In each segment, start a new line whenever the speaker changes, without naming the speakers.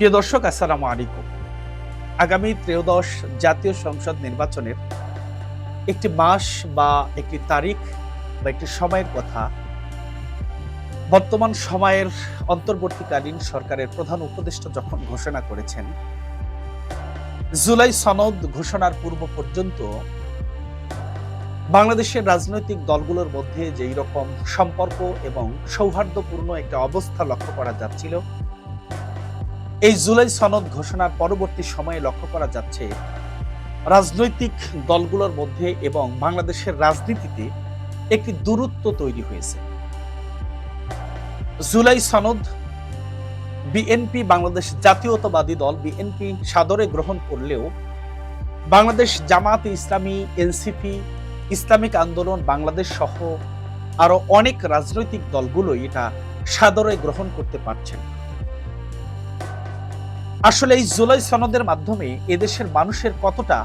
প্রিয় দর্শক, আসসালামু আলাইকুম। আগামী ত্রয়োদশ জাতীয় সংসদ নির্বাচনের একটি মাস বা একটি তারিখ বা একটি সময়ের কথা, বর্তমান সময়ের অন্তর্বর্তীকালীন সরকারের প্রধান উপদেষ্টা যখন ঘোষণা করেছেন, জুলাই সনদ ঘোষণার পূর্ব পর্যন্ত বাংলাদেশের রাজনৈতিক দলগুলোর মধ্যে যেই রকম সম্পর্ক এবং সৌহার্দ্যপূর্ণ একটা অবস্থা লক্ষ্য করা যাচ্ছিল এই জুলাই সনদ ঘোষণার পরবর্তী সময়ে লক্ষ্য করা যাচ্ছে, রাজনৈতিক দলগুলোর মধ্যে এবং বাংলাদেশের রাজনীতিতে একটি দূরত্ব তৈরি হয়েছে জুলাই সনদ বিএনপি, বাংলাদেশ জাতীয়তাবাদী দল বিএনপি সাদরে গ্রহণ করলেও বাংলাদেশ জামাত ইসলামী, এনসিপি, ইসলামিক আন্দোলন, বাংলাদেশ সহ আরও অনেক রাজনৈতিক দলগুলোই এটা সাদরে গ্রহণ করতে পারছে না। আসলে এই জুলাই সনদের মাধ্যমে এদেশের মানুষের কতটা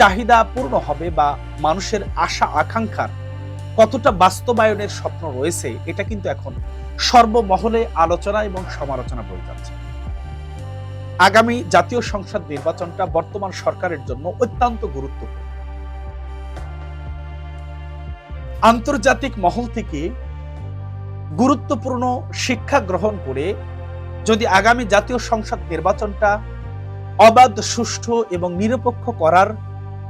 চাহিদা পূর্ণ হবে বা মানুষের আশা আকাঙ্ক্ষার কতটা বাস্তবায়নের স্বপ্ন রয়েছে, এটা কিন্তু এখন সর্বমহলে আলোচনা এবং সমালোচনা বয়ে যাচ্ছে। আগামী জাতীয় সংসদ নির্বাচনটা বর্তমান সরকারের জন্য অত্যন্ত গুরুত্বপূর্ণ। আন্তর্জাতিক মহল থেকে গুরুত্বপূর্ণ শিক্ষা গ্রহণ করে যদি আগামী জাতীয় সংসদ নির্বাচনটা অবাধ, সুষ্ঠু এবং নিরপেক্ষ করার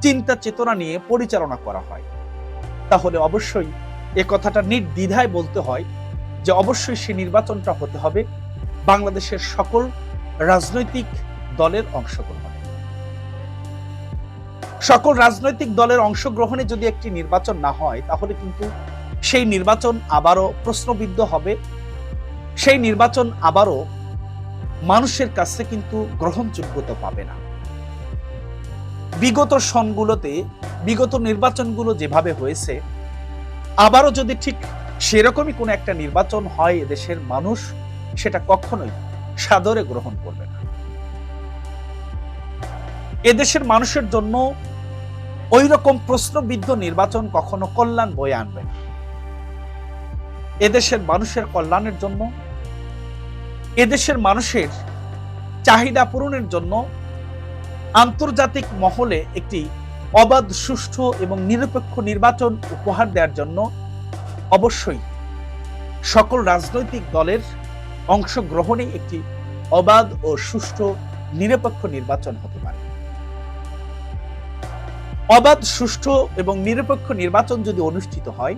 চিন্তা চেতনা নিয়ে পরিচালনা করা হয়, তাহলে অবশ্যই এ কথাটা নির্দ্বিধায় বলতে হয় যে অবশ্যই সে নির্বাচনটা হতে হবে বাংলাদেশের সকল রাজনৈতিক দলের অংশগ্রহণে। সকল রাজনৈতিক দলের অংশগ্রহণে যদি একটি নির্বাচন না হয়, তাহলে কিন্তু সেই নির্বাচন আবারও প্রশ্নবিদ্ধ হবে। সেই নির্বাচন আবারও মানুষের কাছে কিন্তু গ্রহণযোগ্যতা পাবে না। বিগত সনগুলোতে, বিগত নির্বাচনগুলো যেভাবে হয়েছে, আবারও যদি ঠিক সেরকমই কোনো একটা নির্বাচন হয় এদেশের মানুষ, সেটা কখনোই সাদরে গ্রহণ করবে না। এদেশের মানুষের জন্য ওই রকম প্রশ্নবিদ্ধ নির্বাচন কখনো কল্যাণ বয়ে আনবে না। এদেশের মানুষের কল্যাণের জন্য এদেশের মানুষের চাহিদা পূরণের জন্য আন্তর্জাতিক মহলে একটি অবাধ, সুষ্ঠু এবং নিরপেক্ষ নির্বাচন উপহার দেওয়ার জন্য অবশ্যই সকল রাজনৈতিক দলের অংশগ্রহণে একটি অবাধ ও সুষ্ঠু, নিরপেক্ষ নির্বাচন হতে পারে। অবাধ, সুষ্ঠু এবং নিরপেক্ষ নির্বাচন যদি অনুষ্ঠিত হয়,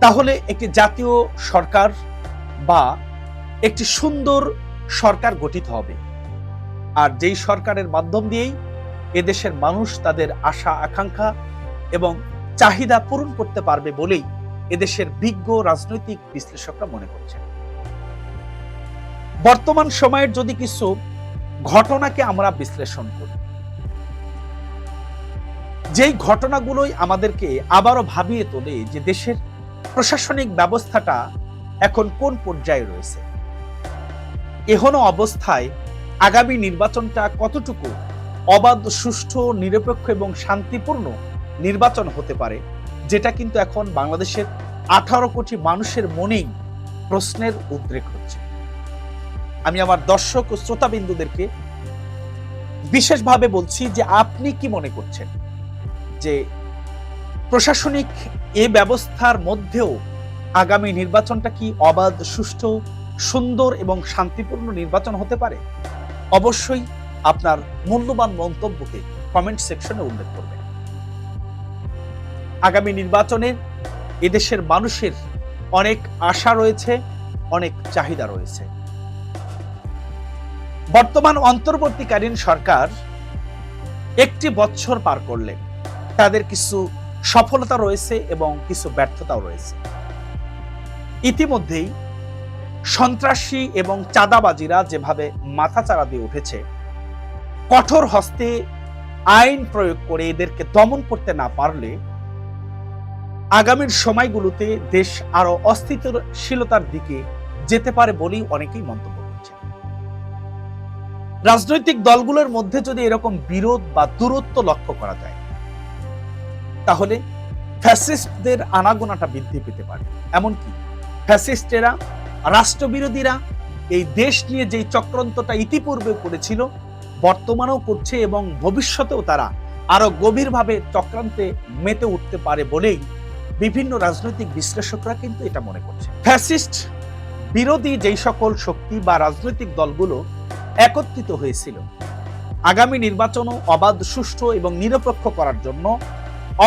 তাহলে একটি জাতীয় সরকার বা একটি সুন্দর সরকার গঠিত হবে। আর যেই সরকারের মাধ্যম দিয়েই এদেশের মানুষ তাদের আশা, আকাঙ্ক্ষা এবং চাহিদা পূরণ করতে পারবে বলেই এদেশের বিজ্ঞ রাজনৈতিক বিশ্লেষকরা মনে করছেন। বর্তমান সময়ের যদি কিছু ঘটনাকে আমরা বিশ্লেষণ করি, যেই ঘটনাগুলোই আমাদেরকে আবারও ভাবিয়ে তোলে যে দেশের প্রশাসনিক ব্যবস্থাটা এখন কোন পর্যায়ে রয়েছে এহনো অবস্থায় আগামী নির্বাচনটা কতটুকু অবাধ, সুষ্ঠু, নিরপেক্ষ এবং শান্তিপূর্ণ নির্বাচন হতে পারে, যেটা কিন্তু এখন বাংলাদেশের আঠারো কোটি মানুষের মনেই প্রশ্নের উদ্রেক হচ্ছে। আমি আমার দর্শক ও শ্রোতাবিন্দুদেরকে বিশেষভাবে বলছি যে আপনি কি মনে করছেন? যে প্রশাসনিক এ ব্যবস্থার মধ্যেও আগামী নির্বাচনটা কি অবাধ, সুষ্ঠু সুন্দর এবং শান্তিপূর্ণ নির্বাচন হতে পারে, অবশ্যই আপনার মূল্যবান মন্তব্যকে কমেন্ট সেকশনে উল্লেখ করবেন। আগামী নির্বাচনে এদেশের মানুষের অনেক আশা রয়েছে, অনেক চাহিদা রয়েছে। বর্তমান অন্তর্বর্তীকালীন সরকার একটি বছর পার করলেন তাদের কিছু সফলতা রয়েছে এবং কিছু ব্যর্থতাও রয়েছে। ইতিমধ্যেই সন্ত্রাসী এবং চাঁদাবাজিরা যেভাবে মাথাচাড়া দিয়ে উঠেছে, কঠোর হস্তে আইন প্রয়োগ করে এদেরকে দমন করতে না পারলে আগামীর সময়গুলোতে দেশ আরও অস্থিতিশীলতার দিকে যেতে পারে বলেই অনেকেই মন্তব্য করছেন। রাজনৈতিক দলগুলোর মধ্যে যদি এরকম বিরোধ বা দূরত্ব লক্ষ্য করা যায়, তাহলে ফ্যাসিস্টদের আনাগোনাটা বৃদ্ধি পেতে পারে। এমনকি ফ্যাসিস্টেরা রাষ্ট্রবিরোধীরা এই দেশ নিয়ে যেই চক্রান্তটা ইতিপূর্বে করেছিল, বর্তমানেও করছে এবং ভবিষ্যতেও তারা আরও গভীরভাবে চক্রান্তে মেতে উঠতে পারে বলেই বিভিন্ন রাজনৈতিক বিশ্লেষকরা কিন্তু এটা মনে করছে। ফ্যাসিস্ট বিরোধী যেই সকল শক্তি বা রাজনৈতিক দলগুলো একত্রিত হয়েছিল, আগামী নির্বাচনও অবাধ, সুষ্ঠু এবং নিরপেক্ষ করার জন্য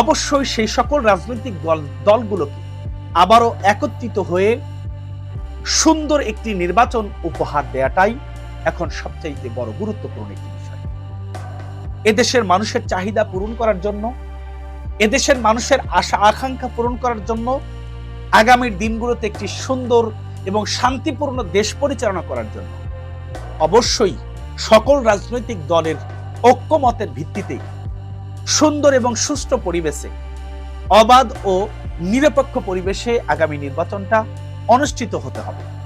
অবশ্যই সেই সকল রাজনৈতিক দল দলগুলোকে আবারও একত্রিত হয়ে সুন্দর একটি নির্বাচন উপহার দেয়াটাই এখন সবচাইতে বড় গুরুত্বপূর্ণ একটি বিষয়। এদেশের মানুষের চাহিদা পূরণ করার জন্য, এদেশের মানুষের আশা, আকাঙ্ক্ষা পূরণ করার জন্য আগামীর দিনগুলোতে একটি সুন্দর এবং শান্তিপূর্ণ দেশ পরিচালনা করার জন্য অবশ্যই সকল রাজনৈতিক দলের ঐক্যমতের ভিত্তিতে সুন্দর এবং সুষ্ঠু পরিবেশে, অবাধ ও নিরপেক্ষ পরিবেশে আগামী নির্বাচনটা অনুষ্ঠিত হতে হবে।